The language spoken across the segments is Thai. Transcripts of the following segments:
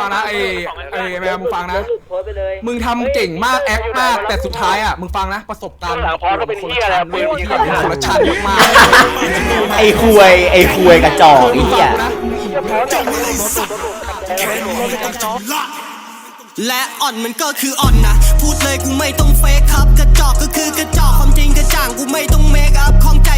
ฟังนะไอ้ไอ้แมวมึงฟังนะ โพสไปเลยมึงทำเก่งมากแอคมากแต่สุดท้ายอะมึงฟังนะประสบการณ์หลังพอก็เป็นเหี้ยแล้วคนละชั้น คนละชั้นมากไอ้ควยไอ้ควยกระจอกไอ้เหี้ยนะและอ่อนมันก็คืออ่อนนะ พูดเลยกูไม่ต้องเฟกครับ กระจอกก็คือกระจอกความจริงกระจ่างกูไม่ต้องเมคอัพของใจ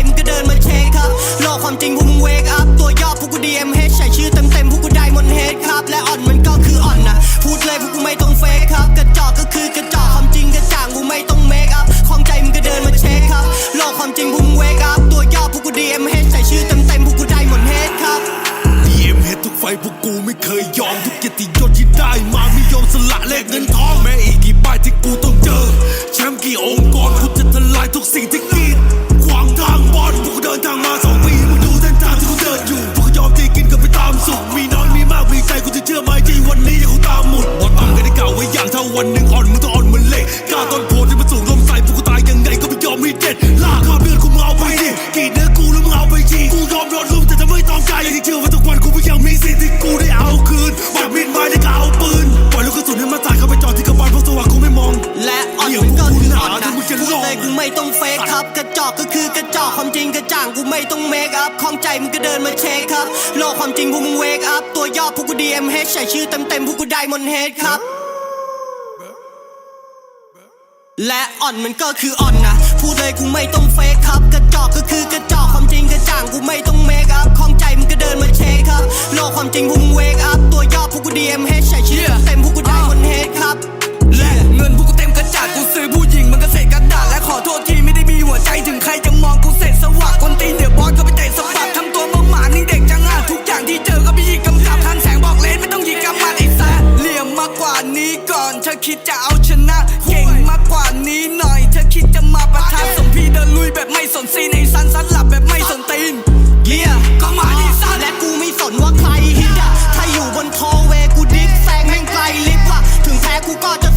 ตัวย่อพวกกู DMH ใส่ชื่อเต็มเต็มพวกกูได้หมอนเฮดครับ DM เฮดทุกไฟพวกกูไม่เคยยอมทุกเกียรติยศที่ได้มาไม่ยอมสละแลกเงินทองแม้อีกกี่ป้ายที่กูต้องเจอ แชมป์กี่องค์กรกูจะทลายทุกสิ่งที่กีดขวางทางบอลพวกกูเดินทางมาสองปีมึงดูเส้นทางที่กูเดินอยู่พวกกูยอมที่กินกันไปตามสุขมีน้อยมีมากมีใจกูจะเชื่อไหมที่วันนี้กูตามหมดบอลต่ำกันได้กล่าวไว้อย่างถ้าวันหนึ่งอ่อนมึงต้องอ่อนเหมือนเหล็กกล้าต้นโพที่มันสูงลมใส่พวกกูตายยังไงก็ไม่ยอมให้เด็ดลากข้าเลือดกูมึงเอาไปดิกรีดเนื้ ที่เชื่อว่าทุกวันกูไม่ยังมีสิทธิ์ที่กูได้เอาคืนแบบมิดไม้ได้ก็เอาปืนปล่อยลูกกระสุนให้มันจ่ายเข้าไปจอดที่กระบาลเพราะสว่างกูไม่มอง และอ่อนมันก็คืออ่อนนะพูดเลยกูไม่ต้องเฟกครับ กระจอกก็คือกระจอกความจริงกระจ่างกูไม่ต้องเมคอัพของใจมึงก็เดินมาเช็คครับโลกความจริงพวกมึงเวกอัพตัวย่อพวกกู DMH ใส่ชื่อเต็มเต็มพวกกูไดมอนเฮดครับและอ่อนมันก็คืออ่อนนะพูดเลยกูไม่ต้องเฟกครับ กระจอกก็คือกระจอกความจริงกระจ่างกูไม่ต้อง นี้ก่อนถ้าคิดจะเอาชนะ เก่งมากกว่านี้หน่อยถ้าคิดจะมาประทะสมพี่เดินลุยแบบไม่สนซีนไอ้สันสันหลับแบบไม่สนตีนเยี่ยก็มาดิสันและกูไม่สนว่าใครฮิตอะถ้าอยู่บนโทเวกูดิฟแซงแม่งไกลลิฟต์อะถึงแพ้กูก็จะ